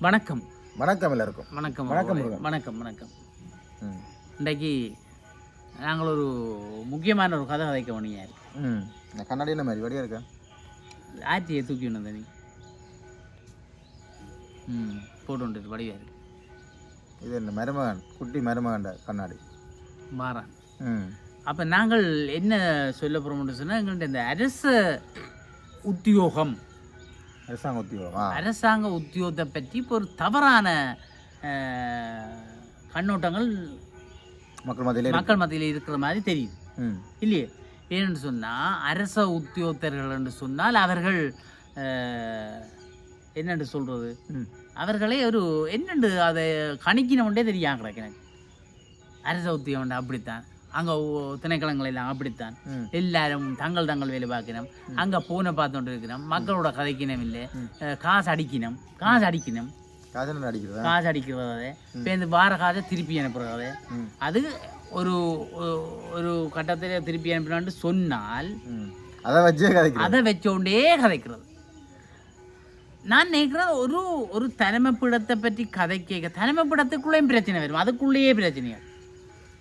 வணக்கம். வணக்கம் எல்லாருக்கும். வணக்கம். வணக்கம். வணக்கம் வணக்கம். இன்றைக்கு நாங்கள் ஒரு முக்கியமான ஒரு கதை கதைக்க வேண்டியா இருக்கு கண்ணாடி என்ன மாதிரி? வடியா இருக்கா? ஆற்றியை தூக்கி ஒன்று நீ. ம். போட்டு வந்துட்டு வடிவா இருக்கு. இது என்ன மருமகன்? குட்டி மருமகன்ட கண்ணாடி. மாறான் ம். அப்போ நாங்கள் என்ன சொல்ல போகிறோம்னு சொன்னால் எங்கள்கிட்ட இந்த அரச உத்தியோகம் அரசாங்க உத்தியோகம். அரசாங்க உத்தியோகத்தை பற்றி இப்போ ஒரு தவறான கண்ணோட்டங்கள் மக்கள் மத்தியிலே. மக்கள் மத்தியில் இருக்கிற மாதிரி தெரியுது. இல்லையே? ஏன்னு சொன்னால் அரச உத்தியோகத்தர்கள் என்று சொன்னால் அவர்கள் என்னென்று சொல்கிறது அவர்களே ஒரு என்னென்று அதை கணிக்கணும்ன்றே தெரியாம கிடக்கு எனக்கு அரச உத்தியோகம் அப்படித்தான். அங்கே திணைக்களங்கள் எல்லாம் அப்படித்தான். எல்லாரும் தங்கள் தங்கள் வேலை பார்க்கணும். அங்கே போனை பார்த்துட்டு இருக்கணும் மக்களோட கதைக்கணும் இல்லை. காசு அடிக்கணும். காசு அடிக்கணும். காசு அடிக்கிறதா? இப்போ இந்த வார காசை திருப்பி அனுப்புறதே அது. ஒரு ஒரு- கட்டத்தில் திருப்பி அனுப்பினான்னு சொன்னால் அதை வச்சே அதை வச்சோண்டே கதைக்கிறது. நான் நினைக்கிறேன் ஒரு ஒரு தலைமைப்பிடத்தை பற்றி கதை கேட்க தலைமைப்பிடத்துக்குள்ளேயும் பிரச்சனை வரும். அதுக்குள்ளேயே பிரச்சனைகள்.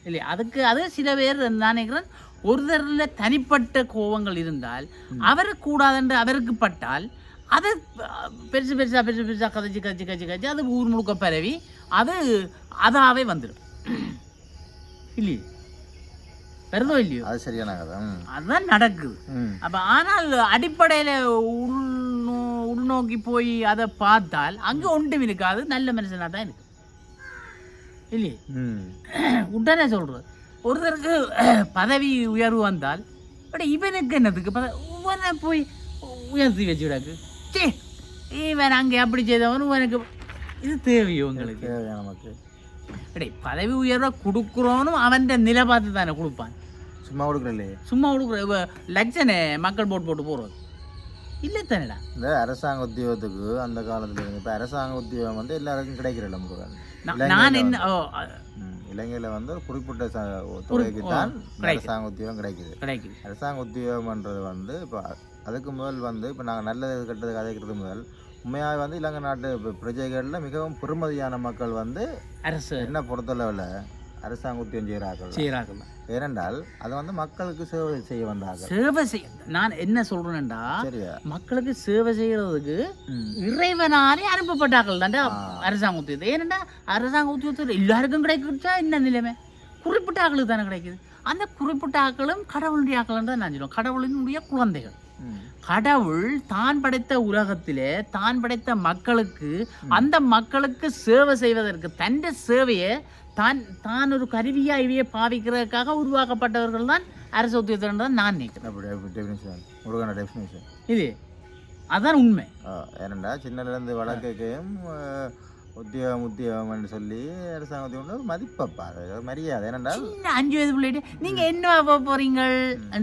இல்லையா? அதுக்கு அது சில பேர் நான் நினைக்கிறேன் ஒருத்தரில் தனிப்பட்ட கோபங்கள் இருந்தால் அவருக்கு கூடாதென்று அவருக்கு பட்டால் அதை பெருசு பெருசாக பெருசு பெருசாக கதைச்சு கதைச்சு கதைச்சு கதைச்சு அது ஊர் முழுக்க பரவி அது அதாவே வந்துடும். இல்லையே? வருதோ இல்லையோ? அது சரியான கதை அதுதான் நடக்குது. அப்போ ஆனால் அடிப்படையில் உள்நோ உள்நோக்கி போய் அதை பார்த்தால் அங்கே ஒன்றும் இருக்காது நல்ல மனுஷனாக தான் இருக்கு. இல்லையே? உடனே சொல்கிறது ஒருத்தருக்கு பதவி உயர்வு வந்தால் பட் இவனுக்கு என்னதுக்கு பத இவனை போய் உயர்த்தி வச்சுடாக்கு சே இவன் அங்கே அப்படி செய்தவன் இவனுக்கு இது தேவையோ உங்களுக்கு? நமக்கு? அடே பதவி உயர்வை கொடுக்குறோனும் அவன் நிலை பார்த்து தானே கொடுப்பான்? சும்மா கொடுக்குறல்லே சும்மா கொடுக்குற லட்சணே மக்கள் போட்டு போட்டு போகிறது இல்லை தானேடா இந்த அரசாங்க உத்தியோகத்துக்கு அந்த காலத்துல இப்போ அரசாங்க உத்தியோகம் வந்து எல்லாருக்கும் கிடைக்கிறல்ல முருகன் நான் என்ன ஓ இலங்கையில் வந்து ஒரு குறிப்பிட்ட ச தொகைக்கு தான். அரசாங்க உத்தியோகம் கிடைக்குது. கிடைக்குது. அரசாங்க உத்தியோகம்ன்றது வந்து இப்போ அதுக்கு முதல் வந்து இப்போ நாங்கள் நல்லது கெட்டது கதைக்கிறது முதல். உண்மையாக வந்து இலங்கை நாட்டு பிரஜைகளில் மிகவும் பெருமதியான மக்கள் வந்து அரசு. என்ன பொறுத்தளவில் அரசாங்க உத்தியோகம் செய்கிறார்கள். செய்கிறார்கள். ஏனென்றால் அது வந்து மக்களுக்கு சேவை செய்ய வந்தார்கள். சேவை செய்ய நான் என்ன சொல்றேன்டா மக்களுக்கு சேவை செய்யறதுக்கு இறைவனாலே அனுப்பப்பட்டார்கள் அரசாங்க உத்தியோகத்தை ஏனண்டா அரசாங்க உத்தியோகத்தில் எல்லாருக்கும் கிடைக்கிச்சா என்ன நிலைமை? குறிப்பிட்ட ஆக்களுக்கு தானே கிடைக்குது. அந்த குறிப்பிட்ட ஆக்களும் கடவுளுடைய ஆக்கள் தான் நான் சொல்லுவேன். கடவுளினுடைய குழந்தைகள். கடவுள் தான் படைத்த உலகத்திலே தான் படைத்த மக்களுக்கு அந்த மக்களுக்கு சேவை செய்வதற்கு தந்த சேவையை தான் தான் ஒரு கருவியா இவையை பாவிக்கிறதுக்காக உருவாக்கப்பட்டவர்கள் தான் அரசு உத்தியோகத்தில் தான் நான் நினைக்கிறேன். இது அதான் உண்மை. ஏனண்டா சின்னலேருந்து வழக்கையும் உத்தியோகம் உத்தியோகம்னு சொல்லி அரசாங்க உத்தியோகம் ஒரு மதிப்பப்பா மரியாதை ஏனென்றால் அஞ்சு வயது பிள்ளைட்டு நீங்க என்ன போக போறீங்கள்?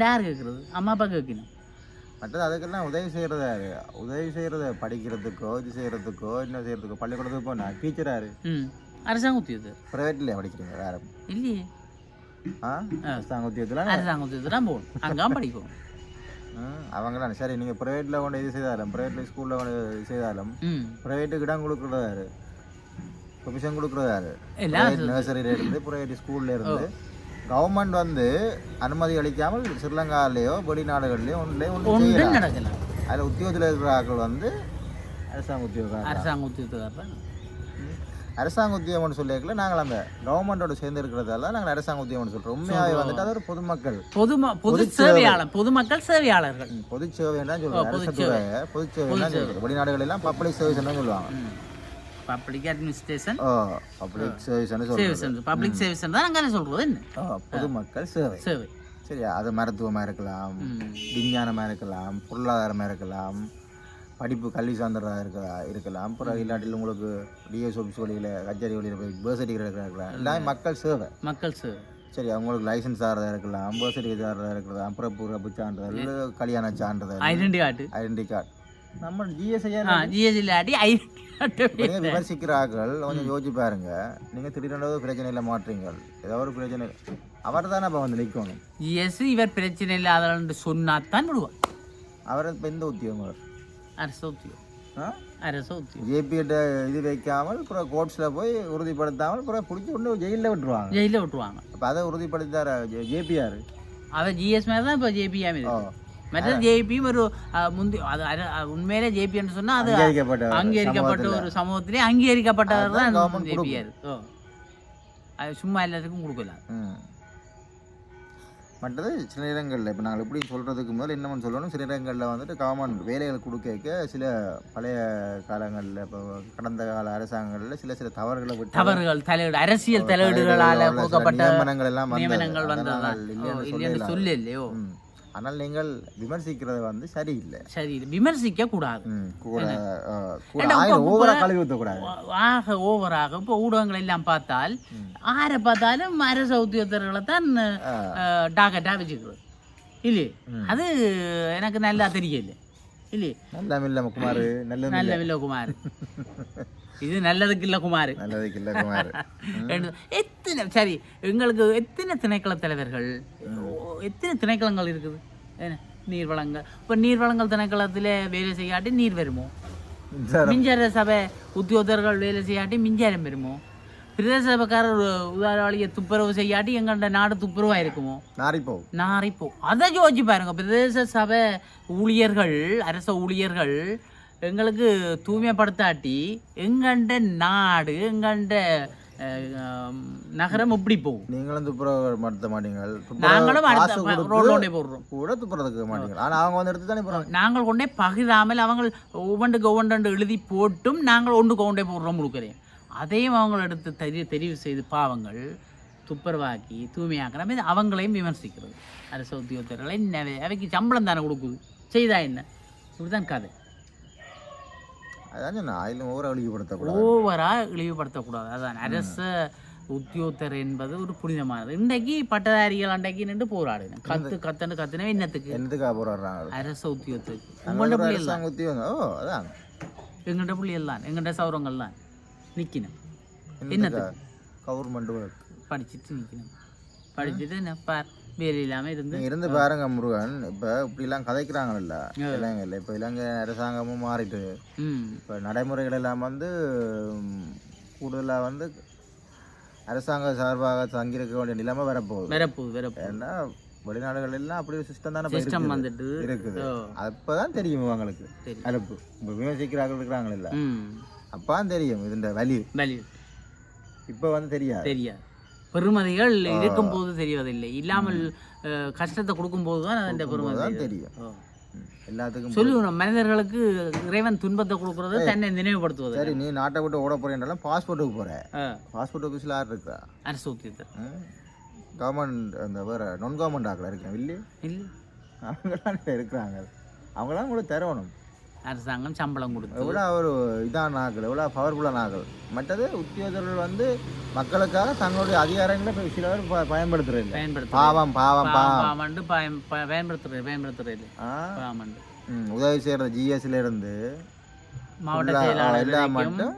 யார் கேட்கறது அம்மா அப்பா கேட்கணும். மற்றது அதுக்கெல்லாம் உதவி செய்கிறதா உதவி செய்கிறத படிக்கிறதுக்கோ இது செய்கிறதுக்கோ என்ன செய்கிறதுக்கோ பள்ளிக்கூடத்துக்கு போனால் டீச்சராரு அரசாங்க உத்தியோகத்தை ப்ரைவேட்லேயே படிக்கிறீங்க வேற? இல்லையே. ஆ? அரசாங்க உத்தியோகத்தில் அரசாங்க உத்தியோகத்தை தான் போகணும் அங்காம் படிக்கணும் அவங்களாம் சரி நீங்கள் ப்ரைவேட்டில் கொண்டு இது செய்தாலும் ப்ரைவேட்டில் ஸ்கூலில் கொண்டு இது செய்தாலும் ப்ரைவேட்டுக்கு இடம் கொடுக்குறதாரு பெர்மிஷன் கொடுக்குறதாரு நர்சரியில இருந்து ப்ரைவேட் ஸ்கூல்ல இருந்து கவர்மெண்ட் வந்து அனுமதி அளிக்காமல் ஸ்ரீலங்காலேயோ வெளிநாடுகள்லையோ ஒன்றுலையோ ஒன்று நடக்கலாம் அதில் உத்தியோகத்தில் இருக்கிற ஆட்கள் வந்து அரசாங்க உத்தியோகம் அரசாங்க உத்தியோகத்தை தான் அரசாங்க உத்தியோகம்னு சொல்லியிருக்கல நாங்கள் அந்த கவர்மெண்டோட சேர்ந்து இருக்கிறதால நாங்கள் அரசாங்க உத்தியோகம்னு சொல்கிறோம் உண்மையாகவே வந்துட்டு அது ஒரு பொதுமக்கள். பொதும பொது சேவையாளர் பொதுமக்கள் சேவையாளர்கள். பொது சேவை தான் சொல்லுவாங்க அரசு பொது சேவை. தான் சொல்லுவாங்க வெளிநாடுகள் எல்லாம் பப்ளிக் சர்வீஸ் தான் சொல்லுவாங்க. பப்ளிக் அட்மினிஸ்ட்ரேஷன் ஓ பப்ளிக் சர்வீஸ்னு சர்வீஸ் பப்ளிக் சர்வீஸ் தான் என்ன ஓ பொதுமக்கள் சேவை. சேவை. சரியா? அது மருத்துவமாக இருக்கலாம். விஞ்ஞானமாக இருக்கலாம் பொருளாதாரமாக இருக்கலாம் படிப்பு கல்வி சார்ந்ததாக இருக்க இருக்கலாம். அப்புறம் இல்லாட்டில் உங்களுக்கு டிஎஸ் ஆஃபீஸ் வழியில் கச்சேரி வழியில் போய் பேர்த் சர்டிஃபிகேட் இருக்கலாம். எல்லாமே மக்கள் சேவை. மக்கள் சேவை. சரி அவங்களுக்கு லைசன்ஸ் ஆகிறதா இருக்கலாம் பேர்த் சர்டிஃபிகேட் ஆகிறதா இருக்கலாம் பிறப்பு பிறப்பு சான்றிதழ் கல்யாண சான்றிதழ். ஐடென்டி கார்டு ஐடென்டி கார்டு நம்ம ஜிஎஸ்ஐயா ஆ ஜிஎஸ்டி இல்லாட்டி ஐடென்டி நீங்கள் விமர்சிக்கிற ஆட்கள் கொஞ்சம் யோசிச்சு பாருங்க. நீங்கள் திடீரென ஒரு பிரச்சனையில் மாற்றீங்க ஏதோ ஒரு பிரச்சனை அவர் தானே அப்போ வந்து நிற்கணும் ஜிஎஸ் இவர் பிரச்சனை இல்லாதவன் சொன்னா தான் விடுவார். அவர் இப்போ எந்த உத்தியோகம் அவர் அரசு உத்தியோகம் அரச உத்தியோகம் ஜேபிகிட்ட இது வைக்காமல் அப்புறம் கோர்ட்ஸில் போய் உறுதிப்படுத்தாமல் அப்புறம் பிடிச்சி கொண்டு ஜெயிலில் விட்டுருவாங்க. ஜெயிலில் விட்டுருவாங்க. அப்போ அதை உறுதிப்படுத்தார ஜேபிஆர் அவன் ஜிஎஸ் மாதிரி தான் இப்போ இருக்கு மற்ற ஜேபியும் ஒரு முந்தி அது உண்மையிலே ஜேபின்னு சொன்னா அது அங்கீகரிக்கப்பட்ட அங்கீகரிக்கப்பட்ட ஒரு சமூகத்திலே அங்கீகரிக்கப்பட்டவர் தான் ஜேபிஆர் அது சும்மா எல்லாத்துக்கும் கொடுக்கல. மற்றது சில நேரங்களில். இப்போ நாங்கள் எப்படி சொல்கிறதுக்கு முதல்ல என்னன்னு சொல்லணும்? சில நேரங்களில் வந்துட்டு கவர்மெண்ட் வேலைகள் கொடுக்க சில பழைய காலங்களில் இப்போ கடந்த கால அரசாங்கங்களில் சில சில தவறுகளை விட்டு தவறுகள் தலையீடு அரசியல் தலையீடுகளால நியமனங்கள் எல்லாம். நியமனங்கள் நாங்கள் இல்லைன்னு இல்லைன்னு ஆனால் நீங்கள் விமர்சிக்கிறது வந்து சரியில்லை. சரி விமர்சிக்க கூடாது. ஆக ஓவராக இப்போ ஊடகங்கள் எல்லாம் பார்த்தால் ஆரை பார்த்தாலும் அரச உத்தியோகத்தர்களை தான் டாக்கெட்டாக வச்சுக்கிறது இல்லையே? அது எனக்கு நல்லா தெரியல. இல்லையே நல்ல மில்ல குமார் நல்ல நல்ல இல்ல குமார் இது நல்லதுக்கு இல்ல குமார் நல்லதுக்கு இல்லை குமார் எத்தனை சரி எங்களுக்கு எத்தனை திணைக்கள தலைவர்கள் எத்தனை திணைக்களங்கள் இருக்குது என்ன நீர் வளங்கள் இப்போ நீர் வளங்கள் திணைக்களத்தில் வேலை செய்யாட்டி நீர் வருமோ சார் மின்சார சபை உத்தியோகத்தர்கள் வேலை செய்யாட்டி மின்சாரம் வருமோ பிரதேச சபைக்காரர் உதாரணாளியை துப்புரவு செய்யாட்டி எங்கள்ட நாடு துப்புரவாக இருக்குமோ நாரிப்போ நாரிப்போ அதை யோசிச்சு பாருங்க. பிரதேச சபை ஊழியர்கள் அரச ஊழியர்கள் எங்களுக்கு தூய்மைப்படுத்தாட்டி எங்கண்ட நாடு எங்கண்ட அஹ், நகரம் எப்படி போகும்? நீங்களும் துப்புரவு நடத்த மாட்டீங்க துப்புரவு நாங்களும் போடுறோம். கூட துப்புறதுக்கு மாட்டீங்க ஆனால் அவங்க வந்து எடுத்து தானே போகிறாங்க நாங்கள் கொண்டே பகிராமல் அவங்க ஒவ்வொன்றுக்கு ஒவ்வொன்று எழுதி போட்டும் நாங்கள் ஒன்று கொண்டே போடுறோம் முழுக்கிறேன் அதையும் அவங்க எடுத்து தெரி தெரிவு செய்து பாவங்கள் துப்புரவாக்கி தூய்மையாக்கிற இது அவங்களையும் விமர்சிக்கிறது. அரசு உத்தியோகத்தர்களை என்ன அவைக்கு சம்பளம் தானே கொடுக்குது. செய்தா என்ன? இப்படிதான் கதை. அதான் ஓவர இழிவுபடுத்தக்கூடாது. அதான் அரச உத்தியோகத்தர் என்பது ஒரு புனிதமானது. இன்றைக்கு பட்டதாரிகள் அன்றைக்கு நின்று போராடுங்க. கத்து கத்துன்னு கத்துனவே என்னத்துக்கு? என்னத்துக்காக போராடுறாங்க? அரச உத்தியோகத்துக்கு. அங்க உங்கள்ட ஒரு பிள்ளை அரசாங்க உத்தியோகம். ஓ அதான். எங்கள்கிட்ட புள்ளிகள் தான் எங்கள்கிட்ட சௌரங்கள் தான் நிற்கணும் என்னத்துக்கு கவர்மெண்ட் படிச்சுட்டு நிற்கணும் படிச்சுட்டு என்ன பார் வேலை இல்லாமல் இருந்து இருந்து பாருங்க முருகன் இப்போ இப்படிலாம் கதைக்கிறாங்கல்ல இலங்கையில் இப்போ இலங்கை அரசாங்கமும் மாறிட்டு இப்போ நடைமுறைகள் எல்லாம் வந்து கூடுதலாக வந்து அரசாங்க சார்பாக தங்கியிருக்க வேண்டிய நிலைமை வரப்போகுது வரப்போகுது வரப்போகுது ஏன்னா வெளிநாடுகள் எல்லாம் அப்படி ஒரு சிஸ்டம் தானே சிஸ்டம். வந்துட்டு இருக்குது அப்பதான் தெரியும் அவங்களுக்கு. அலுப்பு இப்போ விமர்சிக்கிறார்கள் இருக்கிறாங்கல்ல ம் அப்பதான் தெரியும் இதுன்ற வலி. வலி. இப்போ வந்து தெரியாது. தெரியாது. பெருமதிகள் இருக்கும்போது தெரிவதில்லை. இல்லாமல் கஷ்டத்தை கொடுக்கும்போது தான் அதன் பெருமதி. தான் தெரியும். எல்லாத்துக்கும் சொல்லுவோம் மனிதர்களுக்கு இறைவன் துன்பத்தை கொடுக்கறது தன்னை நினைவுபடுத்துவது. சரி நீ நாட்டை விட்டு ஓட போறேன்றாலும் பாஸ்போர்ட்டுக்கு போற. பாஸ்போர்ட் ஆஃபீஸில் யார் இருக்கா? அரசு உத்தியத்தர் கவர்மெண்ட் அந்த வேற நான் கவர்மெண்ட் ஆக்கில் இருக்கேன் இல்லையே இல்லை. அவங்களாம் இருக்கிறாங்க. அவங்களாம் கூட தரணும் அரசாங்கம் சம்பளம் கொடுத்து. எவ்வளோ ஒரு இதான ஆக்கள் எவ்வளோ பவர்ஃபுல்லான ஆக்கள் மற்றது உத்தியோகர்கள் வந்து மக்களுக்காக தங்களுடைய அதிகாரங்களை சில பேர் பயன்படுத்துறது பயன்படுத்த பாவம் பாவம் பாவம் பாமண்டு பயம் பயன்படுத்துறது பயன்படுத்துறது ம், உதவி செய்யற ஜிஎஸ்ல இருந்து மாவட்ட செயலாளர் மட்டும்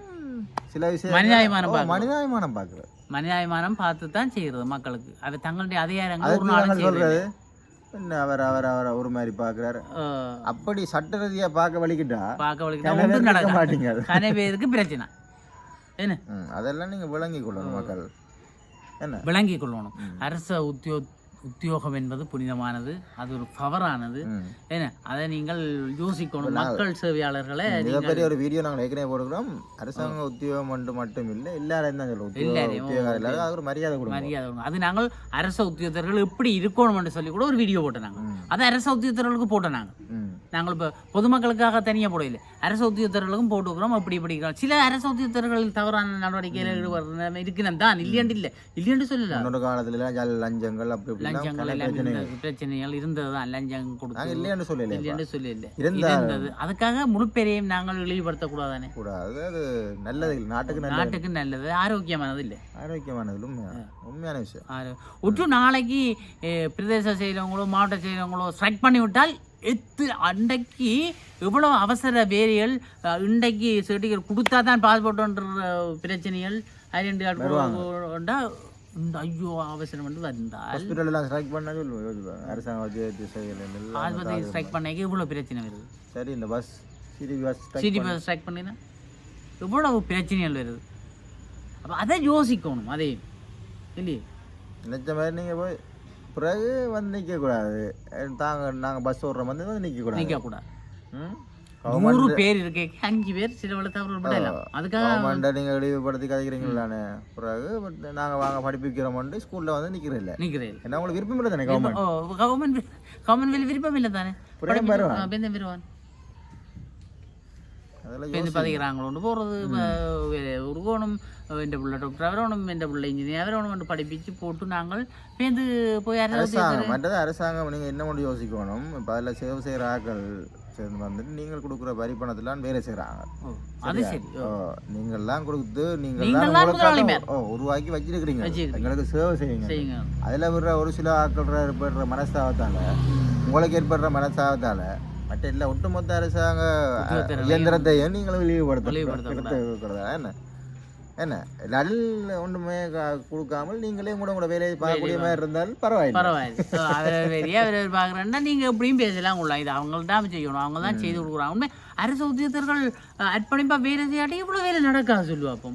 சில விஷயம் மனிதாபிமானம். மனிதாபிமானம் பார்க்குறது. மனிதாபிமானம் பார்த்து தான் செய்கிறது மக்களுக்கு. அது தங்களுடைய அதிகாரங்கள் ஒரு நாளும் சொல்றது? என்ன அவர் அவர் அவர் ஒரு மாதிரி பார்க்குறாரு. அஹ், அப்படி சட்ட ரீதியா பார்க்க வலிக்கிட்டா பார்க்க நடக்காது. மாட்டீங்க அது. கனவேருக்கு பிரச்சனை. என்ன? அதெல்லாம் நீங்க விளங்கி கொள்ளணும் மக்கள். என்ன? விளங்கிக் கொள்ளணும். அரச உத்தியோ உத்தியோகம் என்பது புனிதமானது அது ஒரு பவரானது ம். என்ன அதை நீங்கள் யோசிக்கணும். மக்கள் சேவையாளர்களை மிகப்பெரிய ஒரு வீடியோ நாங்கள் ஏற்கனவே போட்டுக்கிறோம் அரசாங்க உத்தியோகம் மட்டும் மட்டும் இல்லை எல்லாரையும் தான் சொல்லுவோம். அது ஒரு மரியாதை கொடுக்கும் மரியாதை கொடுக்கணும். அது நாங்கள் அரச உத்தியோகத்தர்கள் எப்படி இருக்கணும்னு சொல்லி கூட ஒரு வீடியோ போட்டோம் நாங்கள். அது அரச உத்தியோகத்தர்களுக்கு போட்டோம் நாங்கள். நாங்கள் இப்போ பொதுமக்களுக்காக தனியாக போடல அரச உத்தியோகத்தர்களுக்கும் போட்டுக்கிறோம் அப்படி இப்படி இருக்கிறோம். சில அரச உத்தியோகத்தர்கள் தவறான நடவடிக்கையில் ஈடுபடுற இருக்கிறேன் தான் இல்லையாண்டு இல்லை. இல்லையாண்டு சொல்லல. காலத்துல லஞ்சங்கள் அப்படி லஞ்சங்கள் எல்லாம் பிரச்சனைகள். இருந்தது தான். லஞ்சம் கொடுத்து இல்லையான்னு சொல்லல இல்லையாண்டு சொல்லல. இருந்தா- இருந்தது. அதுக்காக முழுப்பெரையும் நாங்கள் இழிவுபடுத்தக்கூடாதானே? கூடாது. அது நல்லது நாட்டுக்கு நாட்டுக்கு நல்லது. ஆரோக்கியமானது இல்லை. ஆரோக்கியமானது உண்மையான விஷயம். ஒற்று நாளைக்கு பிரதேச செய்கிறவங்களோ மாவட்ட செய்கிறவங்களோ ஸ்ட்ரைக் பண்ணி விட்டால் எத்து அன்றைக்கு எவ்வளோ அவசர வேலைகள் அஹ், இன்றைக்கு சர்டிஃபிகேட் கொடுத்தா தான் பாஸ்போர்ட்ன்ற பிரச்சனைகள் ஐடென்டி கார்டு இந்த ஐயோ அவசரம் வந்து வந்தால் ஹாஸ்பிட்டல் எல்லாம் ஸ்ட்ரைக் பண்ணா சொல்லுவோம் யோசிப்பேன். அரசாங்க உத்தியோகத்தை செயல் எல்லாம் ஆஸ்பத்திரி ஸ்ட்ரைக் பண்ணக்கு இவ்வளோ பிரச்சனை வருது. சரி இந்த bus city bus city bus strike பண்ணினா எவ்வளவு பிரச்சனைகள் வருது. அப்போ அதை யோசிக்கணும் அதே. இல்லையே? நினைச்ச மாதிரி நீங்கள் போய் பிறகு வந்து நிற்கக்கூடாது தாங்க நாங்கள் பஸ் ஓடுற வந்து வந்து நிற்கக்கூடாது நிற்கக்கூடாது ம்? நூறு பேர் இருக்கே. அஞ்சு பேர் சில விடலாம் அதுக்காக கவர்மெண்ட்டை நீங்கள் இழிவுபடுத்தி கதைக்கிறீங்களானே பிறகு நாங்கள் வாங்க படிப்பிக்கிறோம்ட்டு ஸ்கூலில் வந்து நிற்கிறதில்ல நிற்கிறேன் என்ன உங்களுக்கு விருப்பம் இல்லை தானே கவர்மெண்ட் கவர்மெண்ட் கவர்மெண்ட் விருப்பம் இல்லை தானே? புரியும் இப்போ பதிக்கிறாங்களோண்டு போகிறது ஒரு கோணம் എൻ്റെ പിള്ള ഡോക്ടർ അവരോണം എൻ്റെ പിള്ള എഞ്ചിനീയർ അവരോണം കൊണ്ട് പഠിപ്പിച്ച് പോട്ട് ഞങ്ങൾ போய் அரசாங்கம் மற்றது அரசாங்கம் நீங்கள் என்ன மட்டும் யோசிக்கணும் இப்போ அதில் சேவை செய்கிற ஆக்கள் சேர்ந்து வந்துட்டு நீங்கள் கொடுக்குற வரி பணத்தெல்லாம் வேலை செய்கிறாங்க அது சரி ஓ நீங்கள்லாம் கொடுத்து நீங்கள் ஓ உருவாக்கி வச்சிருக்கிறீங்க எங்களுக்கு சேவை செய்யுங்க அதில் விடுற ஒரு சில ஆட்கள் ஏற்படுற மனஸ்தாபத்தால் உங்களுக்கு ஏற்படுற மனஸ்தாபத்தால் மற்ற எல்லா ஒட்டுமொத்த அரசாங்க இயந்திரத்தையும் நீங்களும் இழிவுபடுத்த என்ன? என்ன? நல்ல ஒன்றுமே கொடுக்காமல் நீங்களே கூட உங்களோட வேலையை பார்க்கக்கூடிய மாதிரி இருந்தாலும் பரவாயில்லை. பரவாயில்ல. அவர் வெளியே அவர் பார்க்குறேன்னா நீங்கள் எப்படியும் பேசலாம் உள்ள இது அவங்கள்ட்ட தான் செய்யணும். அவங்க தான் செய்து கொடுக்குறாங்க உண்மை அரசு உத்தியோகத்தர்கள் அர்ப்பணிப்பாக வேலை செய்யாட்டி இவ்வளோ வேலை நடக்காது சொல்லுவா அப்போ.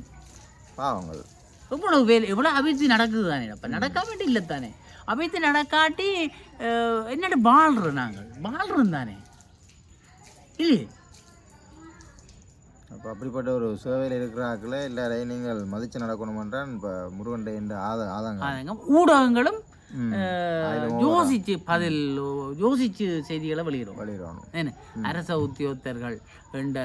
பாவங்கள். இவ்வளோ வேலை எவ்வளோ அபிவிருத்தி நடக்குது தானே அப்போ நடக்காமட்டு இல்லை தானே அபிவிருத்தி நடக்காட்டி என்னட்டு வாழ்றோம் நாங்கள்? வாழ்றோம் தானே அப்போ அப்படிப்பட்ட ஒரு சேவையில் இருக்கிற ஆட்களை எல்லாரையும் நீங்கள் மதித்து நடக்கணுமென்றால் இப்போ முருகன் என்ற ஆத ஆதங்கம். ஊடகங்களும் யோசிச்சு பதில் யோசிச்சு செய்திகளை வெளியிடும். வழியிடணும் என்ன அரச உத்தியோகத்தர்கள் என்ற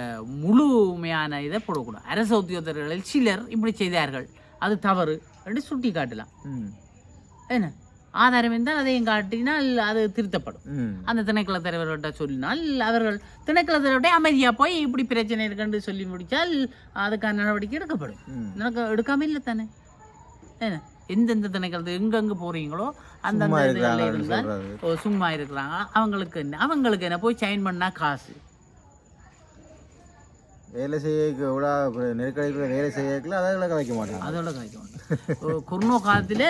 முழுமையான இதை போடக்கூடாது. அரச உத்தியோகத்தர்களில் சிலர் இப்படி செய்தார்கள். அது தவறு என்று சுட்டி காட்டலாம் என்ன ஆதாரம் இருந்தால் அதையும் காட்டினால் அது திருத்தப்படும். அந்த திணைக்கள தலைவர்கிட்ட சொல்லினால் அவர்கள் திணைக்கள தலைவர்கிட்ட அமைதியாக போய் இப்படி பிரச்சனை இருக்குன்னு சொல்லி முடித்தால் அதுக்கான நடவடிக்கை எடுக்கப்படும். நடக்க எடுக்காம இல்லை தானே? என்ன? எந்தெந்த திணைக்களத்து எங்கெங்கே போகிறீங்களோ அந்தந்த இருக்கிறாங்கன்னு இருந்தால் சும்மா இருக்கிறாங்க. அவங்களுக்கு என்ன? அவங்களுக்கு என்ன? போய் சைன் பண்ணால் காசு. வேலை செய்ய எவ்வளோ நெருக்கடிக்குள்ள வேலை செய்யக்குள்ள அதெல்லாம் கதைக்க மாட்டாங்க. அதோட கிடைக்கும் கொரோனா காலத்தில்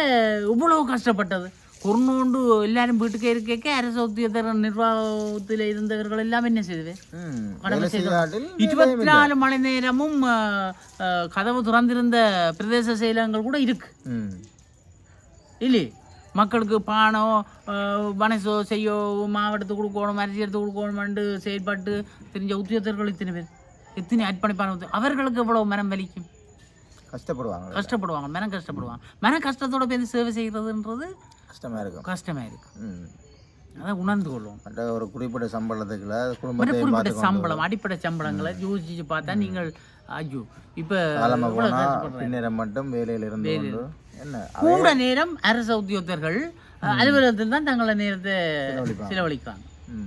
இவ்வளவு கஷ்டப்பட்டது. கொரோனோண்டு எல்லாரும் வீட்டுக்கே இருக்க அரசு உத்தியோகத்தர் நிர்வாகத்தில் இருந்தவர்கள் எல்லாம் என்ன செய்தது? இருபத்தி நாலு மணி நேரமும் கதவு திறந்திருந்த பிரதேச செயலகங்கள் கூட இருக்கு. இல்லையே மக்களுக்கு பானம் வனசோ செய்யோ மாவட்டத்துக்கு கொடுக்கணும் அரிசி எடுத்து கொடுக்கணும்னு செயல்பட்டு தெரிஞ்ச உத்தியோகத்தர்கள் இத்தனை பேர். எத்தனை அர்ப்பணிப்பான அவர்களுக்கு எவ்வளவு மனம் வலிக்கும்? கஷ்டப்படுவாங்க. கஷ்டப்படுவாங்க. மனம் கஷ்டப்படுவாங்க. மன கஷ்டத்தோட பேருந்து சேவை செய்கிறதுன்றது கஷ்டமாக இருக்கும். கஷ்டமாக இருக்கு ம். அதை உணர்ந்து கொள்வோம். ஒரு குறிப்பிட்ட சம்பளத்துக்குள்ள குடும்பத்தை குறிப்பிட்ட சம்பளம் அடிப்படை சம்பளங்களை யோசிச்சு பார்த்தா நீங்கள் ஐயோ இப்போ பின்னரம் மட்டும் வேலையில் இருந்து என்ன? கூட நேரம் அரசு உத்தியோகத்தர்கள் அஹ், அலுவலகத்தில் தான் தங்களை நேரத்தை. செலவழிக்கிறாங்க.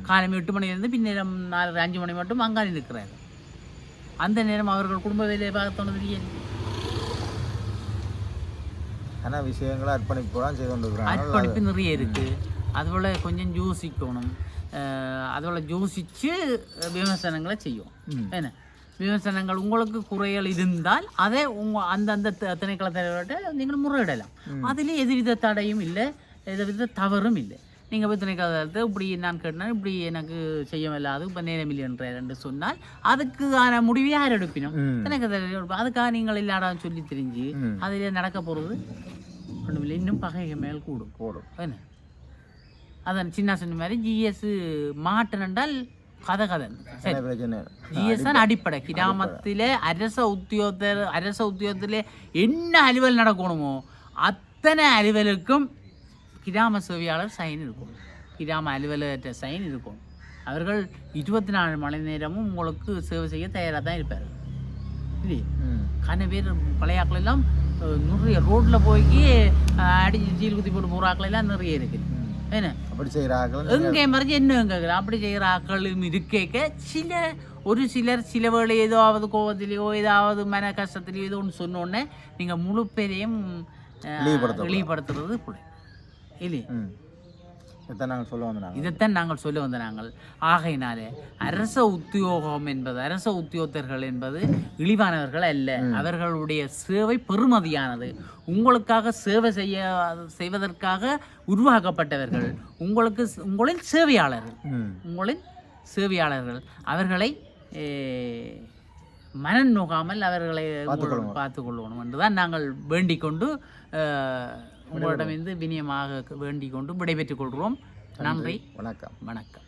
காலம் எட்டு மணிலேருந்து பின்னேரம் நாலு அஞ்சு மணி மட்டும் அங்காடி நிற்கிறாங்க அந்த நேரம் அவர்கள் குடும்ப வேலையை பார்க்க தோணுது ஆனால் விஷயங்களை அர்ப்பணிப்புலாம் செய்து கொண்டிருக்கிறாங்க அர்ப்பணிப்பு நிறைய இருக்கு. அதுபோல் கொஞ்சம் யோசிக்கணும். அதுபோல் யோசிச்சு விமர்சனங்களை செய்யும். என்ன? விமர்சனங்கள் உங்களுக்கு குறைகள் இருந்தால் அதை உங்க அந்தந்த திணைக்கள தலைவர்கிட்ட நீங்கள் முறையிடலாம். அதில் எதுவித தடையும் இல்லை எதுவித தவறும் இல்லை. நீங்கள் போய் திணைக்களத்தை இப்படி நான் கேட்டேன் இப்படி எனக்கு செய்ய இல்லாது இப்போ நேரம் இல்லைன்றார் என்று சொன்னால் அதுக்கான முடிவை யார் எடுப்பினோம்? தலைவர் எடுப்போம். அதுக்காக நீங்கள் இல்லாடான்னு சொல்லி தெரிஞ்சு. அதில் நடக்க போகிறது ஒன்றுமில்லை இன்னும் பகைகள் மேல் கூடும். போடும் என்ன? அதான் சின்ன சொன்ன மாதிரி ஜிஎஸ் மாட்டன் என்றால் கதை கதை சரி. என்ன பிரச்சனை ஜிஎஸ் தான் அடிப்படை. கிராமத்தில் அரச உத்தியோகத்தர் அரச உத்தியோகத்தில் என்ன அலுவல் நடக்கணுமோ அத்தனை அலுவலுக்கும் கிராம சேவையாளர் சைன் இருக்கும். கிராம அலுவலகற்ற சைன் இருக்கும். அவர்கள் இருபத்தி நாலு மணி நேரமும் உங்களுக்கு சேவை செய்ய தயாராக தான் இருப்பார் இல்லையே? கன பேர் பழைய ஆட்கள் எல்லாம் நிறைய ரோட்டில் போய் அடிச்சு சீல் குத்தி போட்டு போகிற ஆட்கள் எல்லாம் நிறைய இருக்குது. என்ன அப்படி செய்கிற ஆக்கள் எங்கே மறைஞ்சு என்ன கேட்குற அப்படி செய்கிற ஆட்களும் இருக்கேக்க. சில ஒரு சிலர் சில வேளை ஏதாவது கோவத்திலேயோ ஏதாவது மன கஷ்டத்திலேயோ ஏதோ ஒன்று சொன்னோடனே நீங்கள் முழு பேரையும். இழிவுபடுத்துறது பிள்ளை இல்லையே? ம். இதான் நாங்கள் சொல்ல வந்தோம் நாங்கள். இதைத்தான் நாங்கள் சொல்ல வந்த நாங்கள். ஆகையினாலே அரச உத்தியோகம் என்பது அரச உத்தியோகத்தர்கள் என்பது இழிவானவர்கள் அல்ல. அவர்களுடைய சேவை பெருமதியானது உங்களுக்காக சேவை செய்ய செய்வதற்காக உருவாக்கப்பட்டவர்கள். உங்களுக்கு உங்களின் சேவையாளர்கள். உங்களின் சேவையாளர்கள். அவர்களை மனம் நோகாமல் அவர்களை பார்த்து கொள்ளணும் என்றுதான் நாங்கள் வேண்டிக் கொண்டு உங்களிடமிருந்து வினயமாக வேண்டிக் கொண்டு விடைபெற்றுக் கொள்கிறோம். நன்றி. வணக்கம். வணக்கம்.